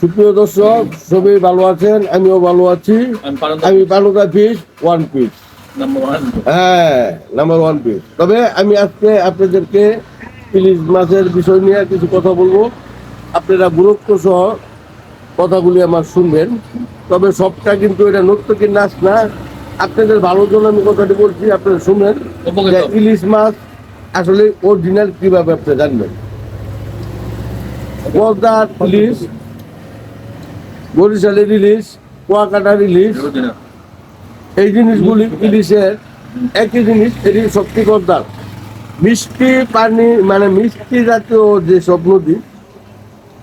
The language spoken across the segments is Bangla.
সুপ্রিয় দর্শক সবাই ভালো আছেন? আমিও ভালো আছি। আমি বালুকা ফিস ওয়ান পিস হ্যাঁ নাম্বার ওয়ান পিস তবে আমি আজকে আপনাদেরকে ইলিশ মাছের বিষয় নিয়ে কিছু কথা বলব। আপনারা গুরুত্ব সহ কথাগুলি আমার শুনবেন। তবে সবটা কিন্তু এটা নর্তকীর নাচ না। আপনাদের ভালোর জন্য আমি কথাটি বলছি আপনারা শুনবেন উপকৃত। ইলিশ মাছ আসলে অরিজিনাল কীভাবে আপনি জানবেন। পদ্মার ইলিশ বরিশালের ইলিশ কুয়াকাটার ইলিশ এই জিনিসগুলি ইলিশের একই জিনিস, এটি শক্তি কর্তার মিষ্টি পানি মানে মিষ্টি জাতীয় যে সব নদী,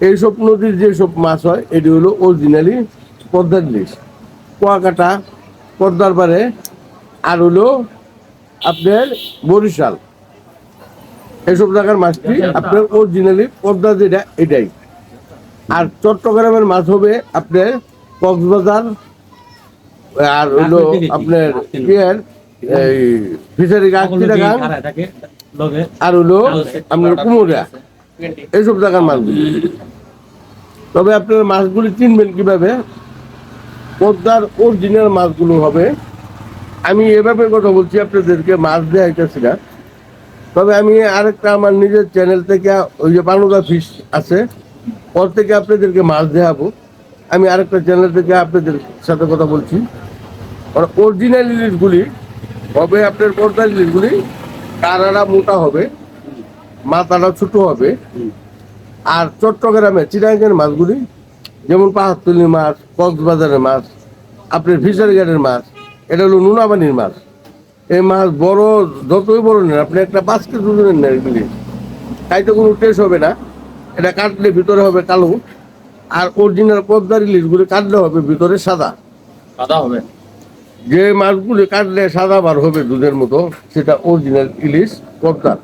এইসব নদীর যে সব মাছ হয়, এটি হলো অরিজিনালি পদ্মার ইলিশ কুয়াকাটা, পদ্মার পারে, আর হলো আপনার বরিশাল। এইসব জায়গার মাছটি আপনার অরিজিনালি পদ্মা যেটা এটাই। আর চট্টগ্রামের মাছ হবে আপনার কক্সবাজার আর হলো আপনার ইয়ের এই ফিশারি গাছ আর হলো আপনার কুমোরা এইসব জায়গার মাছগুলি তবে আপনার মাছগুলি চিনবেন কীভাবে? পদ্মার অরিজিনাল মাছগুলো হবে। আমি এভাবে কথা বলছি আপনাদেরকে মাছ দেখাইতেছি না। তবে আমি আরেকটা আমার নিজের চ্যানেল থেকে ওই যে বানুদা ফিশ আছে পর থেকে আপনাদেরকে মাছ দেখাবো। আমি আরেকটা চ্যানেল থেকে আপনাদের সাথে কথা বলছি। অরিজিনাল ইলিশগুলি হবে আপনার পর্দার ইলিশগুলি কারারা মোটা হবে, মাথাটা ছোট হবে। আর চট্টগ্রামে চিরাঙ্গের মাছগুলি, যেমন পাহাড়তলি মাছ, কক্সবাজারের মাছ, আপনার ফিশারি ঘাটের মাছ, এটা হলো নুনাবানির মাছ। এই মাছ বড় যতই বড় নেন আপনি একটা পাঁচ কেজি ওজনের নেন এগুলি। তো কোনো টেস্ট হবে না। এটা কাটলে ভিতরে হবে কালো আর অরিজিনাল পদ্মার ইলিশগুলি কাটলে হবে ভিতরে সাদা। সাদা হবে। যে মাছগুলি কাটলে সাদা বার হবে দুধের মতো সেটা অরিজিনাল ইলিশ পদ্মার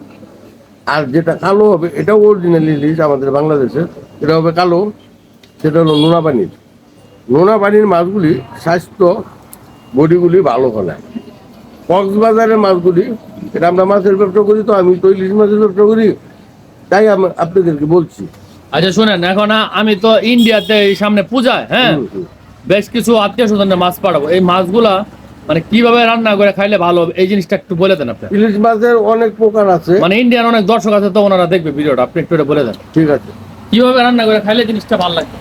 আর যেটা কালো হবে এটাও অরিজিনাল ইলিশ আমাদের বাংলাদেশের এটা হবে কালো সেটা হলো নোনা পানির। নোনা পানির মাছগুলি স্বাস্থ্য বডিগুলি ভালো হয় কক্সবাজারের মাছগুলি এটা আমরা মাছের ব্যবসা করি তো আমি তো ইলিশ মাছের ব্যবসা করি তাই আমি আপনাদেরকে বলছি। আচ্ছা শুনেন এখন আমি তো ইন্ডিয়াতে এই সামনে পূজায় হ্যাঁ। বেশ কিছু আত্মীয় স্বজনের মাছ পাঠাবো। এই মাছগুলা মানে কীভাবে রান্না করে খাইলে ভালো হবে এই জিনিসটা একটু বলে দেন আপনি। ইলিশ মাছের অনেক প্রকার আছে। মানে ইন্ডিয়ান অনেক দর্শক আছে তো ওনারা দেখবে ভিডিওটা আপনি একটু বলে দেন। ঠিক আছে। কীভাবে রান্না করে খাইলে জিনিসটা ভালো লাগবে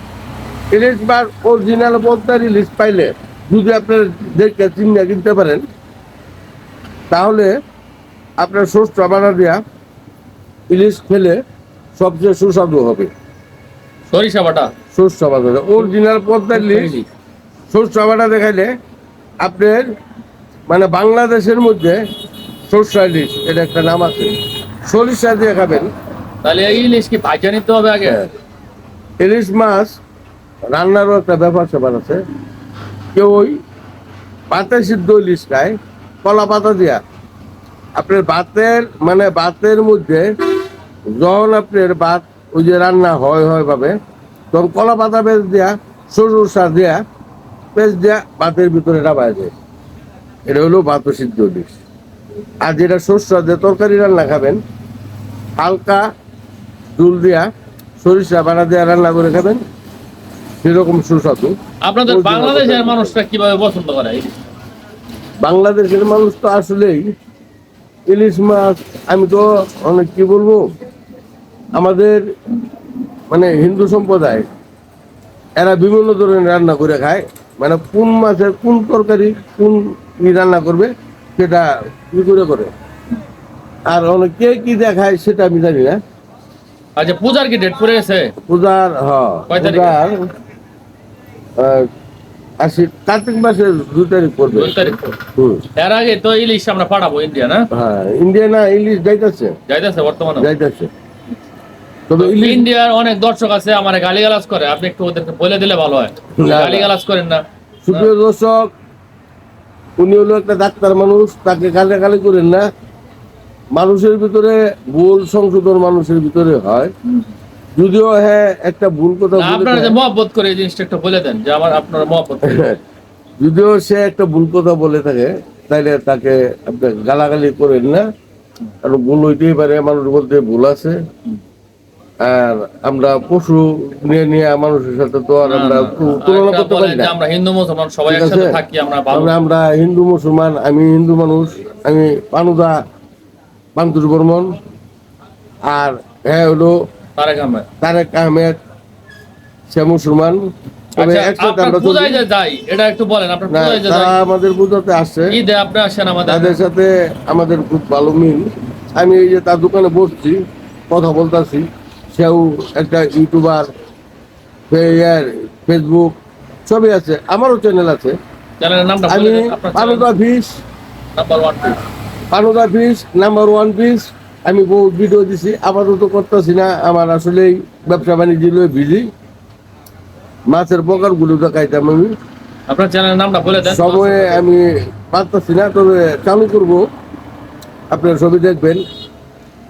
ইলিশ মাছ অরিজিনাল বলতে ইলিশ পাইলে যদি আপনার দেখে চিন্তা কিনতে পারেন তাহলে আপনার শস্য বানা দেওয়া ইলিশ খেলে সবচেয়ে সুস্বাদু হবে। সরিষা বাটা। শস্য বানা অরিজিনাল পদ্মার ইলিশ। শস্য বানা দেখাইলে আপনার মানে বাংলাদেশের মধ্যে শস্য ইলিশ এটা একটা নাম আছে। সরিষা দিয়ে খাবেন। তাহলে এই ইলিশ কি ভাজা নিতে হবে আগে? হ্যাঁ। ইলিশ মাছ রান্নারও একটা ব্যাপার স্যাপার আছে। কেউ ওই পাতে সিদ্ধ ইলিশ খায় কলা পাতা দিয়া আপনার ভাতের মানে ভাতের মধ্যে যখন আপনার ভাত ওই যে রান্না হয় হয় ভাবে তখন কলা পাতা পেঁচ দিয়া সরষের সার দিয়া পেঁচ দিয়া ভাতের ভিতরে ডাবায় যায় এটা হলো ভাত সিদ্ধ ইলিশ আর যেটা শস্য দিয়ে তরকারি রান্না খাবেন হালকা জুল দিয়া সরিষা বানা দিয়া রান্না করে খাবেন সেরকম সুস্বাদু আপনাদের বাংলাদেশের কথা। মানুষরা কীভাবে পছন্দ করে? বাংলাদেশের মানুষ তো আসলেই ইলিশ মাছ আমি তো অনেক কি বলব আমাদের মানে হিন্দু সম্প্রদায় এরা বিভিন্ন ধরনের রান্না করে খায়। মানে কোন মাছের কোন তরকারি কোন ই রান্না করবে সেটা কি করে করে। আর অনেক কে কি দেখায় সেটা আমি জানি না। আচ্ছা পূজার কি ডেট পড়ে গেছে? পূজার হ কয় পূজার আশি কার্তিক মাসের দুই তারিখ পড়বে। এর আগে তো ইলিশ আমরা পাঠাবো ইন্ডিয়া না? হ্যাঁ ইন্ডিয়া না ইলিশ যাইতেছে। যাইতেছে বর্তমানে যাইতেছে। তবে ইন্ডিয়ার অনেক দর্শক আছে আমার গালিগালাজ করে। আপনি একটু ওদেরকে বলে দিলে ভালো হয়। গালিগালাজ করেন না। সুপ্রিয় দর্শক উনি হলো একটা ডাক্তার মানুষ তাকে গালে গালি করেন না। মানুষের ভিতরে ভুল সংশোধন মানুষের ভিতরে হয়। যদিও হ্যাঁ একটা ভুল কথা আপনারা যে মহব্বত করে এই জিনিসটা একটু বলে দেন যে আমার আপনারা মহব্বত যদিও সে একটা ভুল কথা বলে থাকে তাইলে তাকে আপনি গালাগালি করেন না। কারণ ভুল হইতেই পারে মানুষ বলতে ভুল আছে। আর আমরা পশু নিয়ে নিয়ে মানুষের সাথে তো আর আমরা তুলনা করতে পারি না। আমরা হিন্দু মুসলমান সবাই একসাথে থাকি আমরা আমরা হিন্দু মুসলমান আমি হিন্দু মানুষ আমি পানুদা পান্তুষ বর্মন। আর হ্যাঁ হলো তারেক আহমেদ। তারেক আহমেদ সে মুসলমান আচ্ছা একসাথে আপনার আমরা পূজায় চলি। যে যাই এটা একটু বলেন আপনার না পূজায় যে তারা যাই আমাদের বুঝাতে আসছে। তাদের সাথে আমাদের খুব ভালো মিল। আমি এই যে তার দোকানে বসছি কথা বলতাছি সেও একটা ইউটিউবার ফেসবুক সবই আছে আমারও চ্যানেল আছে। আমি পানুদা ফিস নাম্বার ওয়ান পানুদা পিস নাম্বার ওয়ান পিস আমি বহু ভিডিও দিছি আপাতত করতেছি না। আমার আসলেই ব্যবসা বাণিজ্য লয়ে বিজি মাছের প্রকারগুলো দেখাইতাম আমি। আপনার চ্যানেলের নামটা বলে দেন। সময়ে আমি পারতেছি না তবে চালু করব। আপনারা ছবি দেখবেন।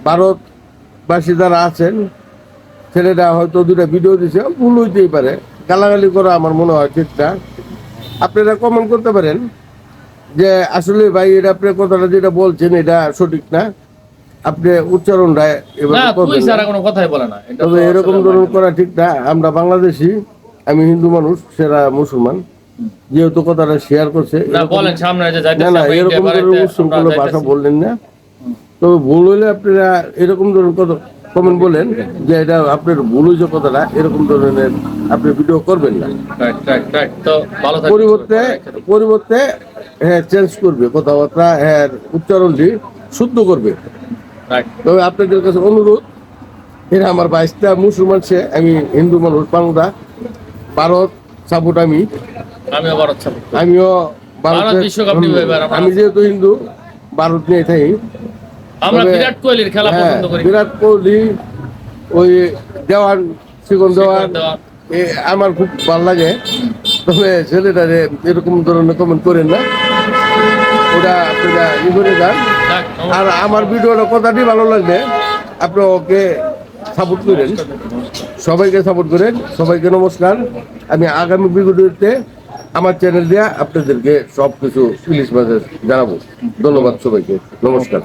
ভারতবাসী যারা আছেন ছেলেটা হয়তো দুটা ভিডিও দিছে ভুল হইতেই পারে। গালাগালি করা আমার মনে হয় ঠিক না। আপনারা কমেন্ট করতে পারেন যে আসলে ভাই এটা আপনি কথাটা যেটা বলছেন এটা সঠিক না? আপনি উচ্চারণটা কোনো কথাই বলে না তবে এরকম ধরুন করা ঠিক না। আমরা বাংলাদেশি আমি হিন্দু মানুষ সেরা মুসলমান। যেহেতু কথাটা শেয়ার করছে না না এরকম ধরনের উৎসব কোনো ভাষা বললেন না। তবে ভুল হইলে আপনারা এরকম ধরনের কথা কমেন্ট বলেন যে এটা আপনার ভুল হয়েছে কথাটা এরকম ধরনের আপনি ভিডিও করবেন না। পরিবর্তে পরিবর্তে হ্যাঁ চেঞ্জ করবে কথাবার্তা হ্যাঁ উচ্চারণটি শুদ্ধ করবে. তবে আপনাদের কাছে অনুরোধ এরা আমার বাইশটা মুসলমান সে আমি হিন্দু মানুষ বাংলা ভারত সাপোর্ট আমি। আমিও। আমি যেহেতু হিন্দু ভারত নিয়ে থাকি। বিরাট কোহলির খেলা হ্যাঁ, পছন্দ করি। বিরাট কোহলি ওই দেওয়ান শিকন দেওয়ান আমার খুব ভালো লাগে। তবে ছেলেটারে এরকম ধরনের কমেন্ট করেন না। ওটা আপনারা ই করে যান আর আমার ভিডিওটা কথাটি ভালো লাগবে, আপনি ওকে সাপোর্ট করেন। সবাইকে সাপোর্ট করেন, সবাইকে নমস্কার। আমি আগামী ভিডিওতে আমার চ্যানেল দিয়ে আপনাদেরকে সব কিছু ইলিশ মাছের জানাব। ধন্যবাদ সবাইকে। নমস্কার।